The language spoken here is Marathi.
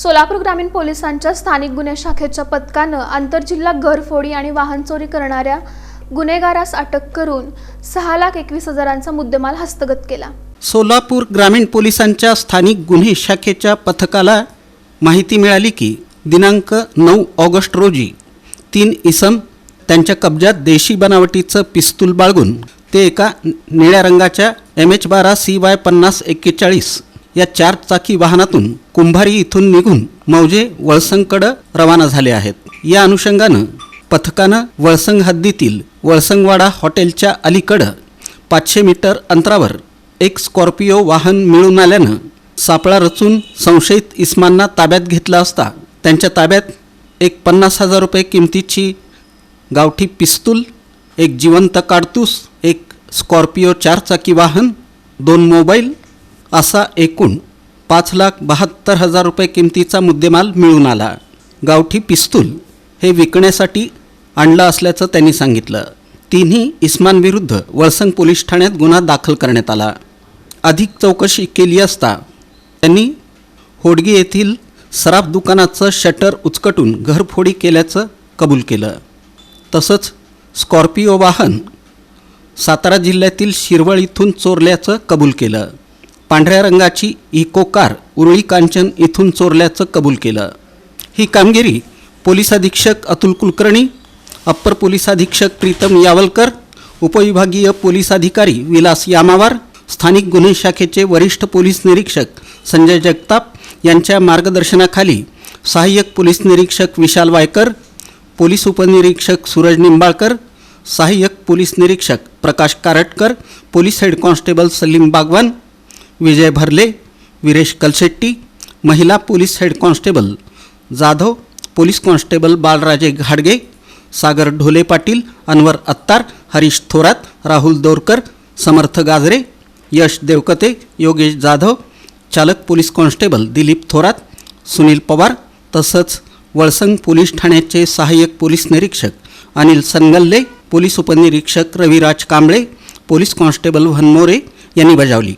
सोलापूर ग्रामीण पोलिसांच्या स्थानिक गुन्हे शाखेच्या पथकानं आंतरजिल्हा घरफोडी आणि वाहन चोरी करणाऱ्या गुन्हेगारास अटक करून सहा लाख एकवीस हजारांचा मुद्देमाल हस्तगत केला. सोलापूर ग्रामीण पोलिसांच्या स्थानिक गुन्हे शाखेच्या पथकाला माहिती मिळाली की दिनांक नऊ ऑगस्ट रोजी तीन इसम त्यांच्या कब्जात देशी बनावटीचं पिस्तूल बाळगून ते एका निळ्या रंगाच्या एम एच बारा सी वाय पन्नास एक्केचाळीस या चार चाकी वाहनातून कुंभारी इथून निघून मौजे वळसंगकडं रवाना झाले आहेत. या अनुषंगानं पथकानं वळसंग हद्दीतील वळसंगवाडा हॉटेलच्या अलीकडं पाचशे मीटर अंतरावर एक स्कॉर्पिओ वाहन मिळून आल्यानं सापळा रचून संशयित इस्मांना ताब्यात घेतला असता त्यांच्या ताब्यात एक पन्नास हजार रुपये किमतीची गावठी पिस्तूल एक जिवंत काडतूस एक स्कॉर्पिओ चारचाकी वाहन दोन मोबाईल असा एकूण पाच लाख बहात्तर हजार रुपये किमतीचा मुद्देमाल मिळून आला. गावठी पिस्तूल हे विकण्यासाठी आणलं असल्याचं त्यांनी सांगितलं. तिन्ही इस्मानविरुद्ध वळसंग पोलीस ठाण्यात गुन्हा दाखल करण्यात आला. अधिक चौकशी केली असता त्यांनी होडगी येथील सराफ दुकानाचं शटर उचकटून घरफोडी केल्याचं कबूल केलं. तसंच स्कॉर्पिओ वाहन सातारा जिल्ह्यातील शिरवळ इथून चोरल्याचं कबूल केलं. पांढऱ्या रंगाची इको कार उरळी कांचन इथून चोरल्याचं कबूल केलं. ही कामगिरी पोलीस अधीक्षक अतुल कुलकर्णी अप्पर पोलीस अधीक्षक प्रीतम यावलकर उपविभागीय पोलीस अधिकारी विलास यामावार स्थानिक गुन्हे शाखेचे वरिष्ठ पोलीस निरीक्षक संजय जगताप यांच्या मार्गदर्शनाखाली सहाय्यक पोलीस निरीक्षक विशाल वायकर पोलीस उपनिरीक्षक सूरज निंबाळकर सहाय्यक पोलीस निरीक्षक Prakash Karatkar police head constable Salim Bagwan Vijay Bharle Viresh Kalshetti महिला police head constable Jadhav police constable Balraje घाडगे सागर ढोले पाटील अनवर अत्तार हरीश थोरात राहुल दोरकर समर्थ गाजरे यश देवकते योगेश जाधव चालक पोलीस कॉन्स्टेबल दिलीप थोरात सुनील पवार तसंच वळसंग पोलीस ठाण्याचे सहाय्यक पोलीस निरीक्षक अनिल सनगल्ले पोलीस उपनिरीक्षक रविराज कांबळे पोलीस कॉन्स्टेबल व्हनमोरे यांनी बजावली.